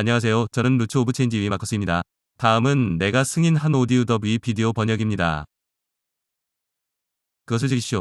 안녕하세요. 저는 루츠 오브 체인지 위 마커스입니다. 다음은 내가 승인한 오디오 더비 비디오 번역입니다. 그것을 즐기시오.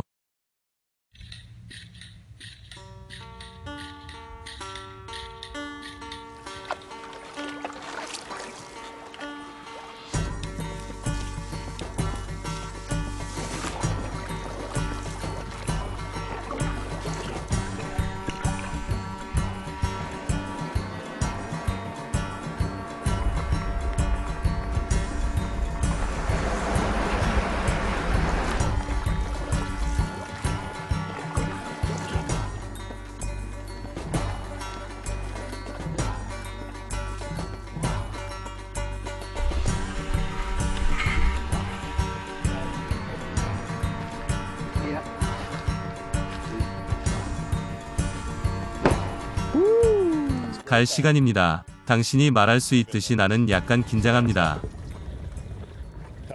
갈 시간입니다. 당신이 말할 수 있듯이 나는 약간 긴장합니다.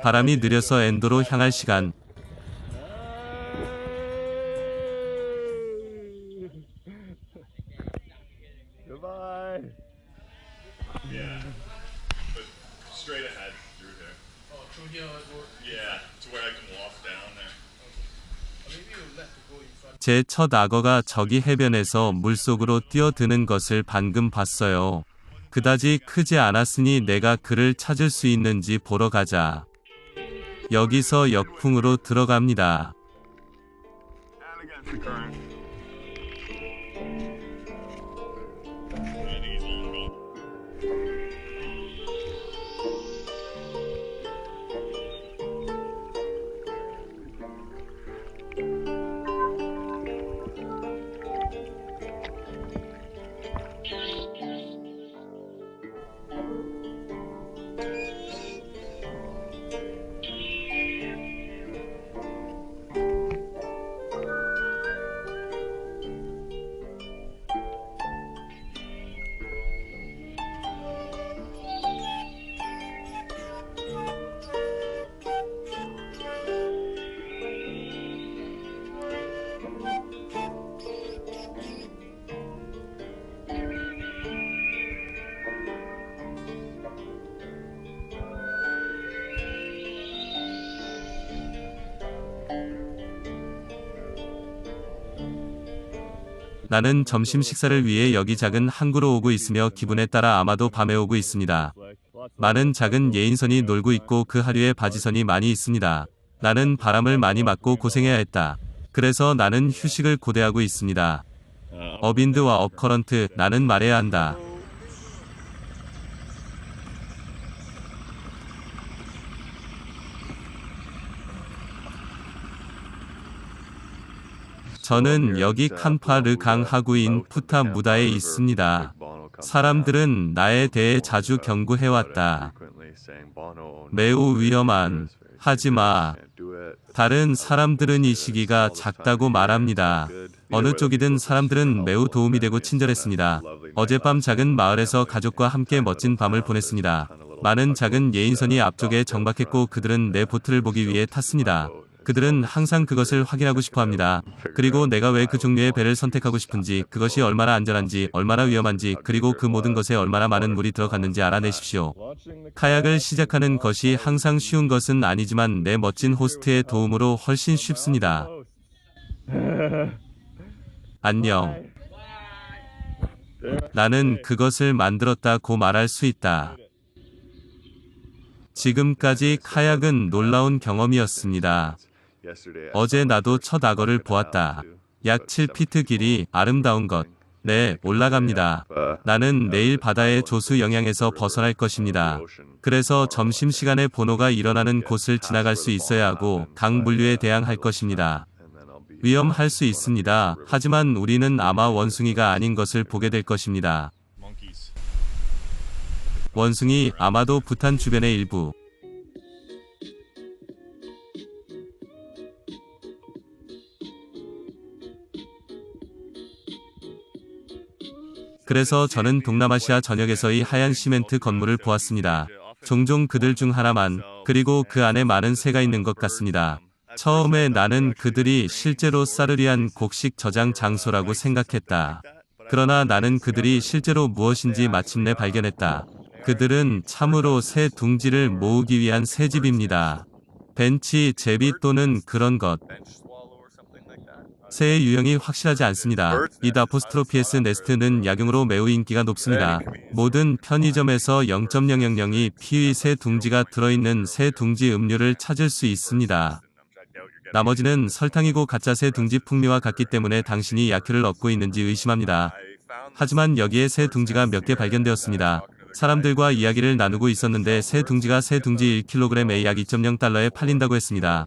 바람이 느려서 엔도로 향할 시간. 제 첫 악어가 저기 해변에서 물속으로 뛰어드는 것을 방금 봤어요. 그다지 크지 않았으니 내가 그를 찾을 수 있는지 보러 가자. 여기서 역풍으로 들어갑니다. 나는 점심 식사를 위해 여기 작은 항구로 오고 있으며 기분에 따라 아마도 밤에 오고 있습니다. 많은 작은 예인선이 놀고 있고 그 하류에 바지선이 많이 있습니다. 나는 바람을 많이 맞고 고생해야 했다. 그래서 나는 휴식을 고대하고 있습니다. 어빈드와 업커런트 나는 말해야 한다. 저는 여기 칸파르 강 하구인 푸타 무다에 있습니다. 사람들은 나에 대해 자주 경고해왔다. 매우 위험한, 하지 마. 다른 사람들은 이 시기가 작다고 말합니다. 어느 쪽이든 사람들은 매우 도움이 되고 친절했습니다. 어젯밤 작은 마을에서 가족과 함께 멋진 밤을 보냈습니다. 많은 작은 예인선이 앞쪽에 정박했고 그들은 내 보트를 보기 위해 탔습니다. 그들은 항상 그것을 확인하고 싶어 합니다. 그리고 내가 왜 그 종류의 배를 선택하고 싶은지, 그것이 얼마나 안전한지, 얼마나 위험한지, 그리고 그 모든 것에 얼마나 많은 물이 들어갔는지 알아내십시오. 카약을 시작하는 것이 항상 쉬운 것은 아니지만 내 멋진 호스트의 도움으로 훨씬 쉽습니다. 안녕. 나는 그것을 만들었다고 말할 수 있다. 지금까지 카약은 놀라운 경험이었습니다. 어제 나도 첫 악어를 보았다. 약 7피트 길이 아름다운 것. 네, 올라갑니다. 나는 내일 바다의 조수 영향에서 벗어날 것입니다. 그래서 점심시간에 번호가 일어나는 곳을 지나갈 수 있어야 하고 강 물류에 대항할 것입니다. 위험할 수 있습니다. 하지만 우리는 아마 원숭이가 아닌 것을 보게 될 것입니다. 원숭이 아마도 부탄 주변의 일부. 그래서 저는 동남아시아 전역에서의 하얀 시멘트 건물을 보았습니다. 종종 그들 중 하나만, 그리고 그 안에 많은 새가 있는 것 같습니다. 처음에 나는 그들이 실제로 사르리안 곡식 저장 장소라고 생각했다. 그러나 나는 그들이 실제로 무엇인지 마침내 발견했다. 그들은 참으로 새 둥지를 모으기 위한 새집입니다. 벤치, 제비 또는 그런 것. 새의 유형이 확실하지 않습니다. 이 다포스트로피에스 네스트는 약용으로 매우 인기가 높습니다. 모든 편의점에서 0.000이 피의 새 둥지가 들어있는 새 둥지 음료를 찾을 수 있습니다. 나머지는 설탕이고 가짜 새 둥지 풍미와 같기 때문에 당신이 약효를 얻고 있는지 의심합니다. 하지만 여기에 새 둥지가 몇 개 발견되었습니다. 사람들과 이야기를 나누고 있었는데 새 둥지가 새 둥지 1kg에 약 2.0달러에 팔린다고 했습니다.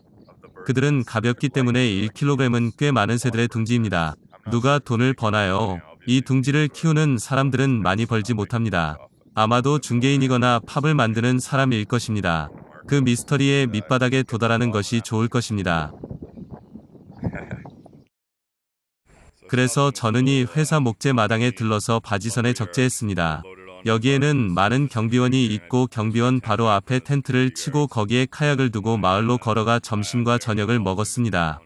그들은 가볍기 때문에 1kg은 꽤 많은 새들의 둥지입니다. 누가 돈을 버나요? 이 둥지를 키우는 사람들은 많이 벌지 못합니다. 아마도 중개인이거나 팝을 만드는 사람일 것입니다. 그 미스터리의 밑바닥에 도달하는 것이 좋을 것입니다. 그래서 저는 이 회사 목재 마당에 들러서 바지선에 적재했습니다. 여기에는 많은 경비원이 있고 경비원 바로 앞에 텐트를 치고 거기에 카약을 두고 마을로 걸어가 점심과 저녁을 먹었습니다.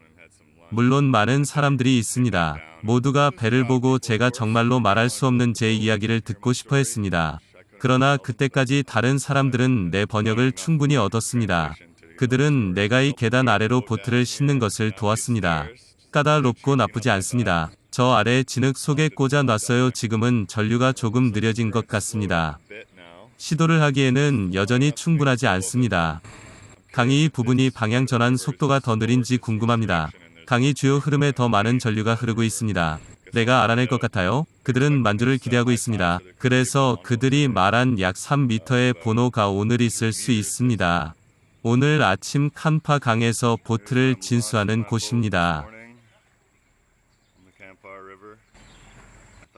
물론 많은 사람들이 있습니다. 모두가 배를 보고 제가 정말로 말할 수 없는 제 이야기를 듣고 싶어 했습니다. 그러나 그때까지 다른 사람들은 내 번역을 충분히 얻었습니다. 그들은 내가 이 계단 아래로 보트를 싣는 것을 도왔습니다. 까다롭고 나쁘지 않습니다. 저 아래 진흙 속에 꽂아 놨어요. 지금은 전류가 조금 느려진 것 같습니다. 시도를 하기에는 여전히 충분하지 않습니다. 강의 부분이 방향 전환 속도가 더 느린지 궁금합니다. 강의 주요 흐름에 더 많은 전류가 흐르고 있습니다. 내가 알아낼 것 같아요. 그들은 만주를 기대하고 있습니다. 그래서 그들이 말한 약 3m의 번호가 오늘 있을 수 있습니다. 오늘 아침 칸파 강에서 보트를 진수하는 곳입니다.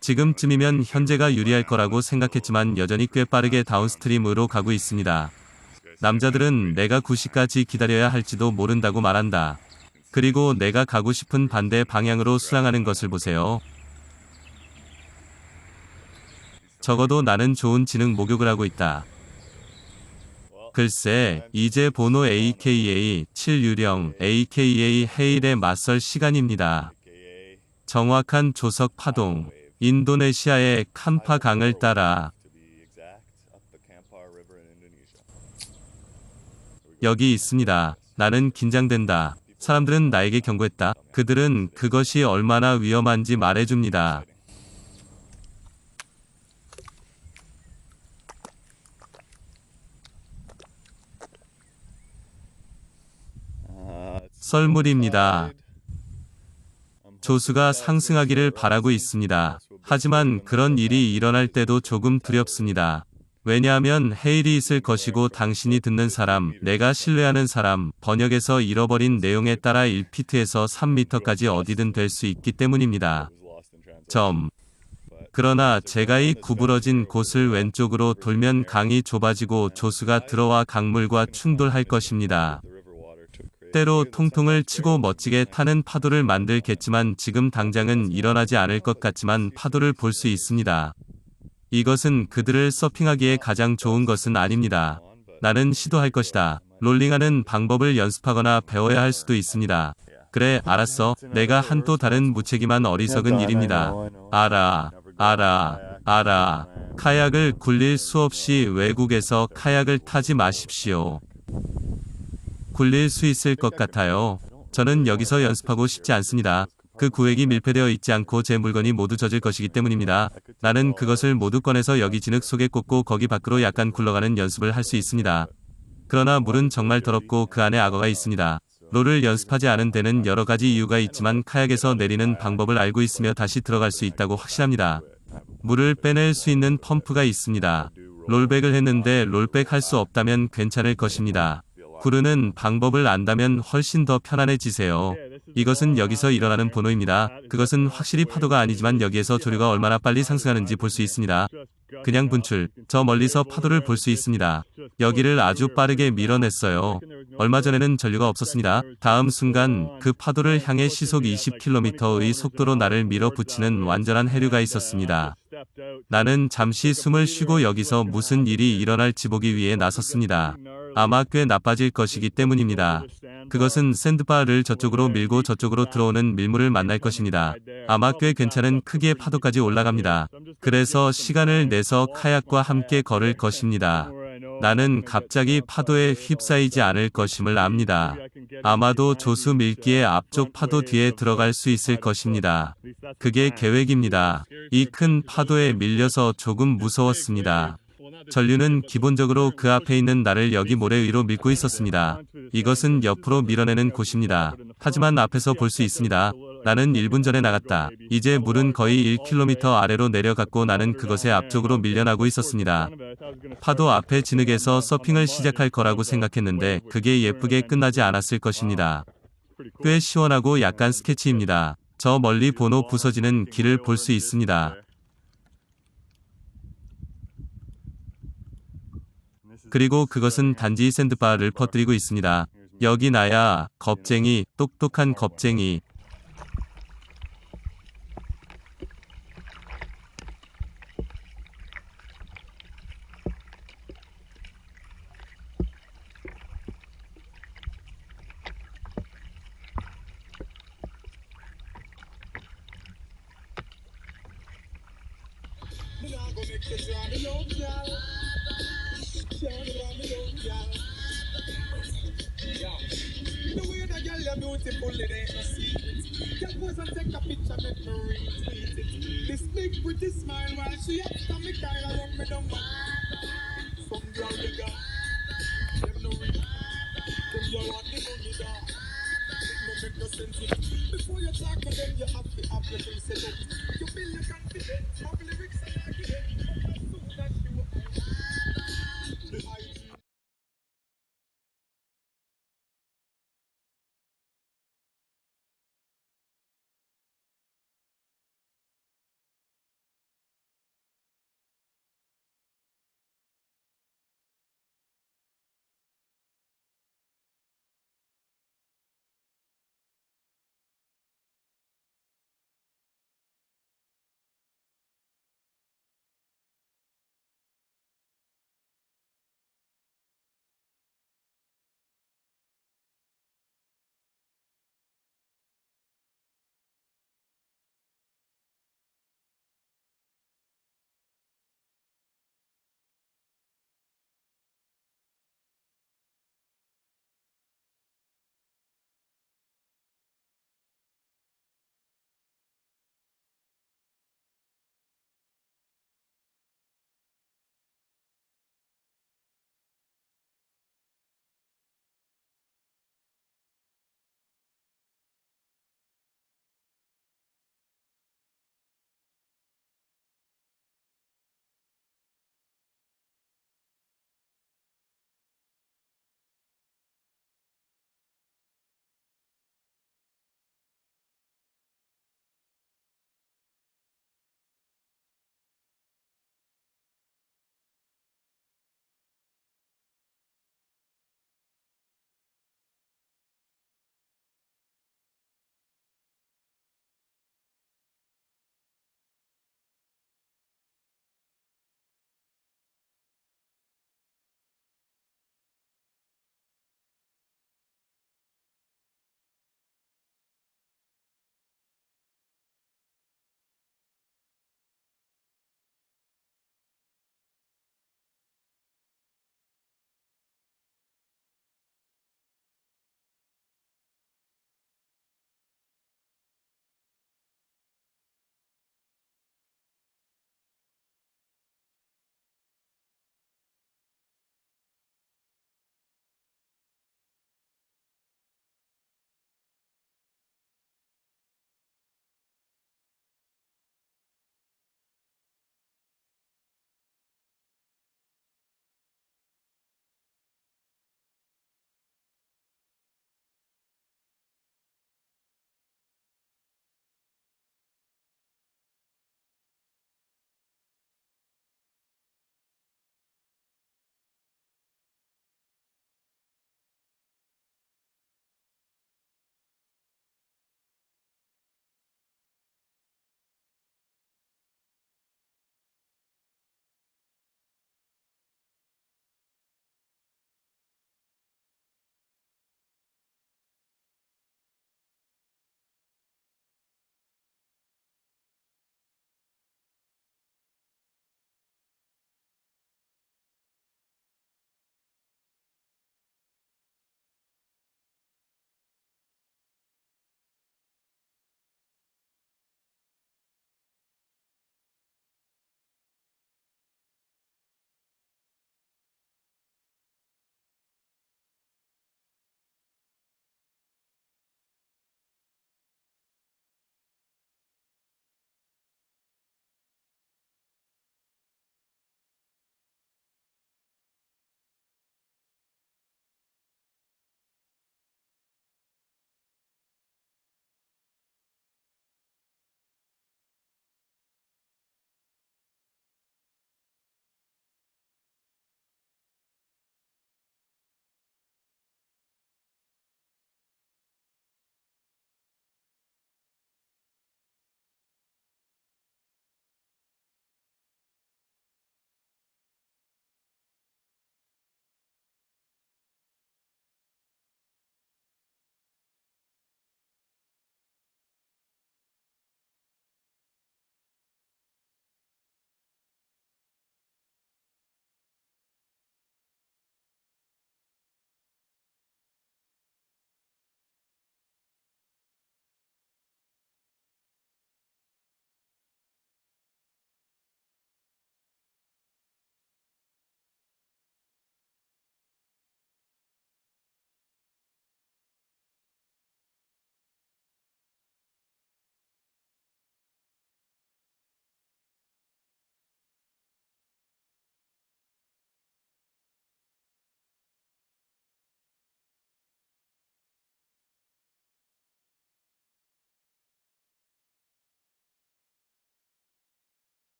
지금쯤이면 현재가 유리할 거라고 생각했지만 여전히 꽤 빠르게 다운스트림으로 가고 있습니다. 남자들은 내가 9시까지 기다려야 할지도 모른다고 말한다. 그리고 내가 가고 싶은 반대 방향으로 수상하는 것을 보세요. 적어도 나는 좋은 지능 목욕을 하고 있다. 글쎄, 이제 번호 AKA 7 유령 AKA 헤일에 맞설 시간입니다. 정확한 조석 파동. 인도네시아의 칸파 강을 따라 여기 있습니다. 나는 긴장된다. 사람들은 나에게 경고했다. 그들은 그것이 얼마나 위험한지 말해줍니다. 썰물입니다. 조수가 상승하기를 바라고 있습니다. 하지만 그런 일이 일어날 때도 조금 두렵습니다. 왜냐하면 헤일이 있을 것이고 당신이 듣는 사람, 내가 신뢰하는 사람, 번역에서 잃어버린 내용에 따라 1피트에서 3미터까지 어디든 될 수 있기 때문입니다. 점. 그러나 제가 이 구부러진 곳을 왼쪽으로 돌면 강이 좁아지고 조수가 들어와 강물과 충돌할 것입니다. 때로 통통을 치고 멋지게 타는 파도를 만들겠지만 지금 당장은 일어나지 않을 것 같지만 파도를 볼 수 있습니다. 이것은 그들을 서핑하기에 가장 좋은 것은 아닙니다. 나는 시도할 것이다. 롤링하는 방법을 연습하거나 배워야 할 수도 있습니다. 그래, 알았어. 내가 한 또 다른 무책임한 어리석은 일입니다. 알아, 알아, 알아. 카약을 굴릴 수 없이 외국에서 카약을 타지 마십시오. 굴릴 수 있을 것 같아요. 저는 여기서 연습하고 싶지 않습니다. 그 구획이 밀폐되어 있지 않고 제 물건이 모두 젖을 것이기 때문입니다. 나는 그것을 모두 꺼내서 여기 진흙 속에 꽂고 거기 밖으로 약간 굴러가는 연습을 할 수 있습니다. 그러나 물은 정말 더럽고 그 안에 악어가 있습니다. 롤을 연습하지 않은 데는 여러 가지 이유가 있지만 카약에서 내리는 방법을 알고 있으며 다시 들어갈 수 있다고 확신합니다. 물을 빼낼 수 있는 펌프가 있습니다. 롤백을 했는데 롤백 할 수 없다면 괜찮을 것입니다. 구르는 방법을 안다면 훨씬 더 편안해지세요. 이것은 여기서 일어나는 번호입니다. 그것은 확실히 파도가 아니지만 여기에서 조류가 얼마나 빨리 상승하는지 볼 수 있습니다. 그냥 분출. 저 멀리서 파도를 볼 수 있습니다. 여기를 아주 빠르게 밀어냈어요. 얼마 전에는 전류가 없었습니다. 다음 순간 그 파도를 향해 시속 20km의 속도로 나를 밀어붙이는 완전한 해류가 있었습니다. 나는 잠시 숨을 쉬고 여기서 무슨 일이 일어날지 보기 위해 나섰습니다. 아마 꽤 나빠질 것이기 때문입니다. 그것은 샌드바를 저쪽으로 밀고 저쪽으로 들어오는 밀물을 만날 것입니다. 아마 꽤 괜찮은 크기의 파도까지 올라갑니다. 그래서 시간을 내서 카약과 함께 걸을 것입니다. 나는 갑자기 파도에 휩싸이지 않을 것임을 압니다. 아마도 조수 밀기의 앞쪽 파도 뒤에 들어갈 수 있을 것입니다. 그게 계획입니다. 이 큰 파도에 밀려서 조금 무서웠습니다. 전류는 기본적으로 그 앞에 있는 나를 여기 모래 위로 밀고 있었습니다. 이것은 옆으로 밀어내는 곳입니다. 하지만 앞에서 볼 수 있습니다. 나는 1분 전에 나갔다. 이제 물은 거의 1km 아래로 내려갔고 나는 그것의 앞쪽으로 밀려나고 있었습니다. 파도 앞에 진흙에서 서핑을 시작할 거라고 생각했는데 그게 예쁘게 끝나지 않았을 것입니다. 꽤 시원하고 약간 스케치입니다. 저 멀리 번호 부서지는 길을 볼 수 있습니다. 그리고 그것은 단지 샌드바를 퍼뜨리고 있습니다. 여기 나야, 겁쟁이, 똑똑한 겁쟁이. The way that girl you're beautiful, it ain't no secret. Girl pose and take a picture, make me retweet it. This big pretty smile while she after me, kinda run me down. Some girl they got, them no real. Them you want the money dog. No make no sense. Before you talk to them, you have to have your things set up. You build your confidence, have